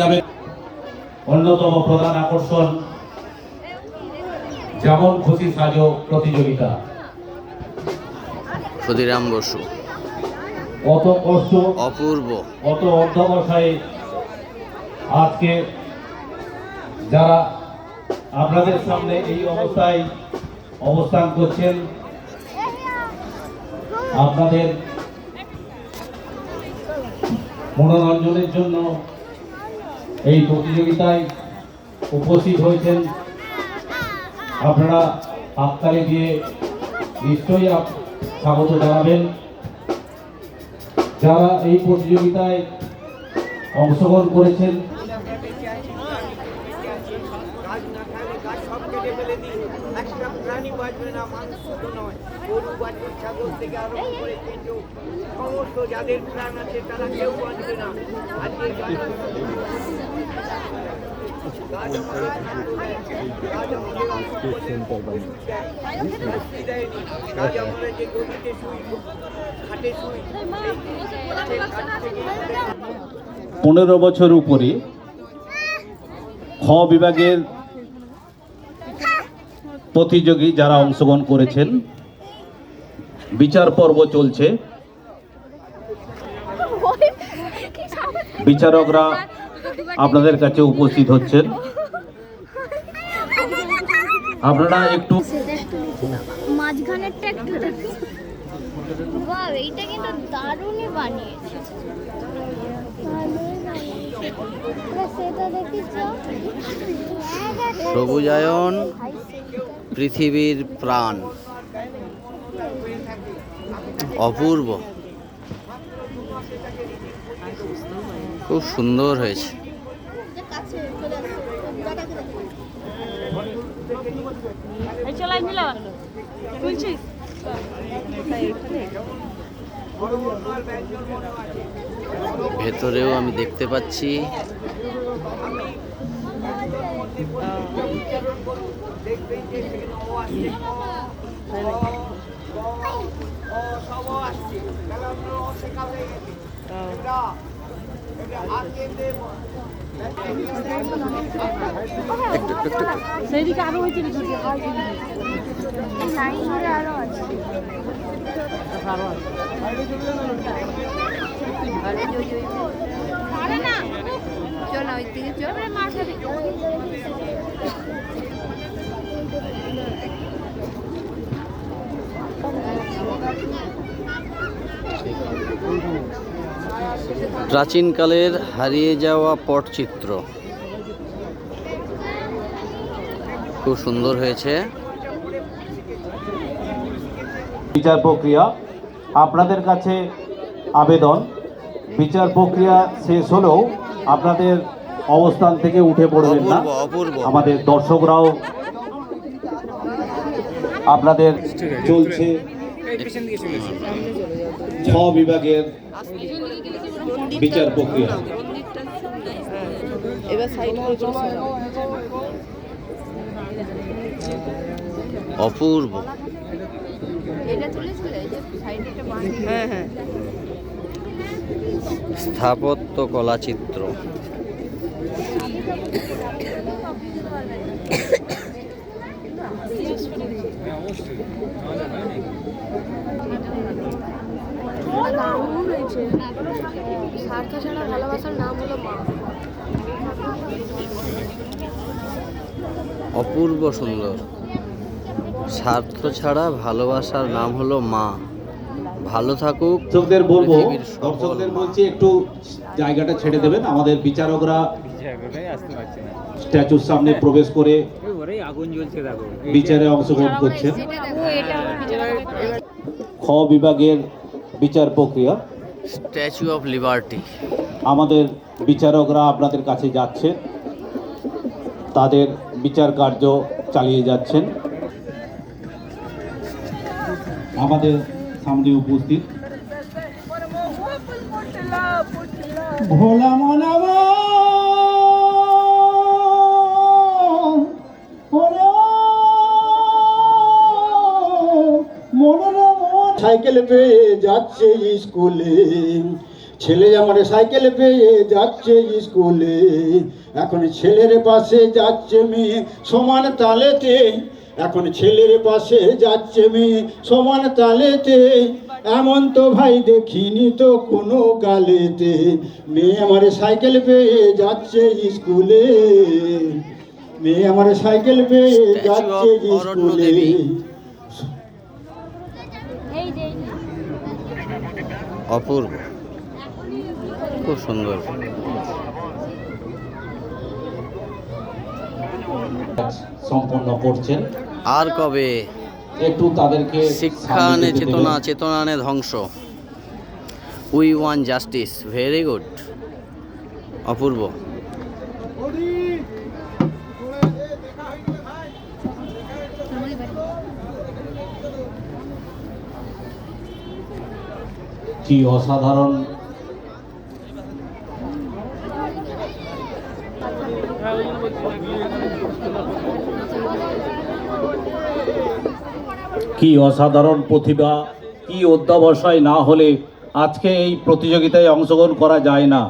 যাবে। অন্যতম প্রধান আকর্ষণ যেমন খুশি সাজো প্রতিযোগিতা। ক্ষুদিরাম বসু। কত কষ্ট অপূর্ব। কত অধ্যবসায়ে আজকে যারা আপনাদের সামনে এই অবস্থায় অবস্থান করছেন আপনাদের মনোরঞ্জনের জন্য এই প্রতিযোগিতায় উপস্থিত হয়েছেন। আপনারা হাততালি গিয়ে নিশ্চয়ই স্বাগত জানাবেন। যারা এই প্রতিযোগিতায় অংশগ্রহণ করেছেন গাছ না থাকলে গাছ সব কেটে ফেলে দিই একটা প্রাণী বাঁচবে না মানুষ শুধু নয় গরু বাঁচবে ছাগল থেকে আরম্ভ করে কেঁচো সমস্ত যাদের প্রাণ আছে তারা কেউ বাঁচবে না আজকে গাছ পনেরো বছর উপরে খ বিভাগের প্রতিযোগী যারা অংশগ্রহণ করেছেন। বিচার পর্ব চলছে। বিচারকরা আপনাদের কাছে উপস্থিত হচ্ছেন। আপনারা একটু সবুজায়ন পৃথিবীর প্রাণ। অপূর্ব। খুব সুন্দর হয়েছে। চলাই নিল তুলছিস? ভেতরেও আমি দেখতে পাচ্ছি। দেখবেন সেইদিকে আরও হয়েছে আরও আছে আরে না চল না ওই দিকে চল। মার খাবি প্রাচীনকালের হারিয়ে যাওয়া পটচিত্র। খুব সুন্দর হয়েছে। বিচার প্রক্রিয়া। আপনাদের কাছে আবেদন। বিচার প্রক্রিয়া শেষ হলেও আপনাদের অবস্থান থেকে উঠে পড়বেন না। আমাদের দর্শকরাও আপনাদের চলছে। ছ বিভাগের বিচার প্রক্রিয়া। অপূর্ব। এটা তুলেছিল এই যে সাইডে একটা বানিয়ে হ্যাঁ হ্যাঁ। স্থাপত্য কলাচিত্র দারুণ হয়েছে স্বার্থ ছাড়া ভালোবাসার নাম হলো মা। অপূর্ব সুন্দর। স্বার্থ ছাড়া ভালোবাসার নাম হলো মা। ভালো থাকুক। দর্শকদের বলব দর্শকদের বলছি একটু জায়গাটা ছেড়ে দেবেন। আমাদের বিচারকরা স্ট্যাচুর সামনে প্রবেশ করে আগুন জ্বলছে দেখো বিচারে অংশগ্রহণ করছেন খ বিভাগের বিচার প্রক্রিয়া। Statue of Liberty. আমাদের বিচারকরা আপনাদের কাছে যাচ্ছে। তাদের বিচার কার্য চালিয়ে যাচ্ছেন। আমাদের সামনে উপস্থিত। ভোলা সাইকেল পেয়ে যাচ্ছে স্কুলে। ছেলে আমার সাইকেল পেয়ে যাচ্ছে স্কুলে। এখন ছেলের পাশে যাচ্ছে মেয়ে সমান তালেতে। এখন ছেলের পাশে যাচ্ছে মেয়ে সমান তালেতে। এমন তো ভাই দেখিনি তো কোনো কালেতে মেয়ে আমার সাইকেল পেয়ে যাচ্ছে স্কুলে। মেয়ে আমার সাইকেল পেয়ে যাচ্ছে স্কুলে। অপূর্ব। খুব সুন্দর। সম্পন্ন করছেন। আর কবে? একটু তাদেরকে শিক্ষা আনে চেতনা। চেতনা আনে ধ্বংস। We want justice very good অপূর্ব। কি অসাধারণ। কি অসাধারণ প্রতিভা, কি অধ্যাবসায় না হলে আজকে এই প্রতিযোগিতায় অংশগ্রহণ করা যায় না।